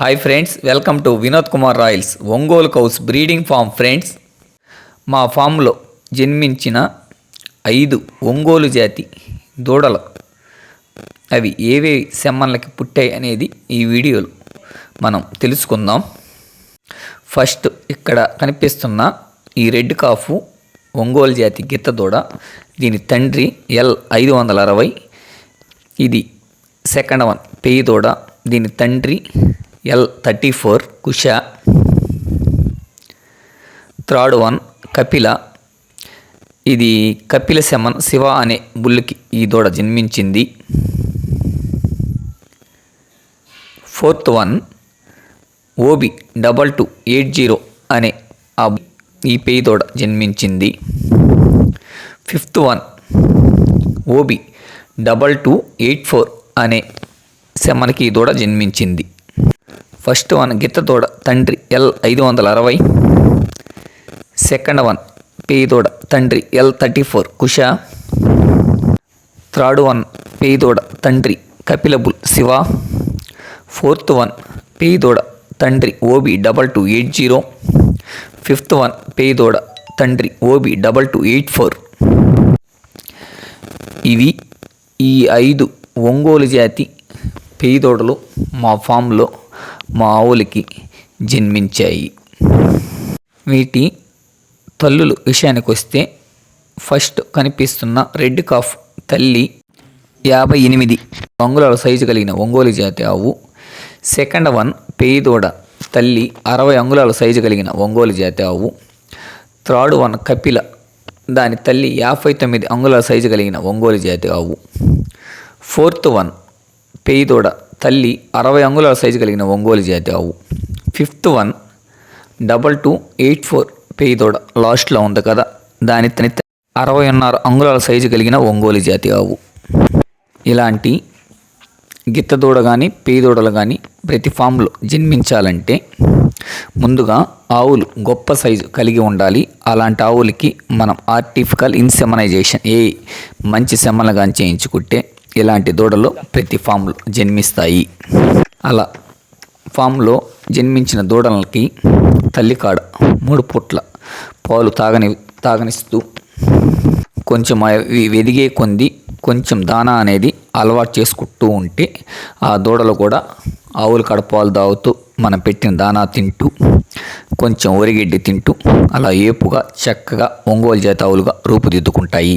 Hi friends welcome to Vinod Kumar royals Ongole cows breeding farm friends మా ఫామ్లో జన్మించిన ఐదు ఒంగోలు జాతి దూడలు. అవి ఏవే సెమ్మన్లకి పుట్టాయి అనేది ఈ వీడియోలో మనం తెలుసుకుందాం. ఫస్ట్ ఇక్కడ కనిపిస్తున్న ఈ రెడ్ కాఫు ఒంగోలు జాతి గిత్త దూడ. దీని తండ్రి ఎల్ ఐదు వందల అరవై. ఇది సెకండ్ వన్ పెయ్యి దూడ. దీని తండ్రి L thirty four Kusha. Third one Kapila. ఇది కపిల శమన్ శివ అనే బుల్లకి ఈ దూడ జన్మించింది. Fourth one O B double two eight zero అనే ఆ ఈ పేయి దూడ జన్మించింది. Fifth one O B double two eight four అనే శమన్కి ఈ దూడ జన్మించింది. ఫస్ట్ వన్ గిత్తతోడ తండ్రి ఎల్ ఐదు వందల అరవై. సెకండ్ వన్ పేదోడ తండ్రి L thirty four Kusha. Third one పేదోడ తండ్రి కపిలబుల్ శివ. ఫోర్త్ వన్ పేదోడ తండ్రి O B double two eight zero. Fifth one పేదోడ తండ్రి O B double two eight four. ఇవి ఈ ఐదు ఒంగోలు జాతి పేదోడలు మా ఫామ్లో మావులకి జన్మించాయి. వీటి తల్లులు విషయానికి వస్తే ఫస్ట్ కనిపిస్తున్న రెడ్ కాఫ్ తల్లి యాభై ఎనిమిది అంగుళాల సైజు కలిగిన ఒంగోలు జాతి ఆవు. సెకండ్ వన్ పేదోడ తల్లి అరవై అంగుళాల సైజు కలిగిన ఒంగోలు జాతి ఆవు. థర్డ్ వన్ కపిల దాని తల్లి యాభై తొమ్మిది అంగుళాల సైజు కలిగిన ఒంగోలు జాతి ఆవు. ఫోర్త్ వన్ పేయిదోడ తల్లి అరవై అంగుళాల సైజు కలిగిన ఒంగోలు జాతి ఆవు. Fifth one double two eight four పేదోడ లాస్ట్లో ఉంది కదా. దాని తని అరవైన్నర అంగుళాల సైజు కలిగిన ఒంగోలు జాతి ఆవు. ఇలాంటి గిత్తదూడ కానీ పేదోడలు కానీ ప్రతి ఫామ్లో జన్మించాలంటే ముందుగా ఆవులు గొప్ప సైజు కలిగి ఉండాలి. అలాంటి ఆవులకి మనం ఆర్టిఫికల్ ఇన్సెమనైజేషన్ ఏ మంచి సెమ్మలు కానీ చేయించుకుంటే ఇలాంటి దూడలు ప్రతి ఫామ్లో జన్మిస్తాయి? అలా ఫామ్లో జన్మించిన దూడలకి తల్లికాడ మూడు పూట్ల పాలు తాగని తాగనిస్తూ కొంచెం వెదిగే కొంది కొంచెం దానా అనేది అలవాటు చేసుకుంటూ ఉంటే ఆ దూడలు కూడా ఆవుల కాడ పాలు తాగుతూ మనం పెట్టిన దానా తింటూ కొంచెం ఒరిగిడ్డి తింటూ అలా ఏపుగా చక్కగా ఒంగోలు జాతి ఆవులుగా రూపుదిద్దుకుంటాయి.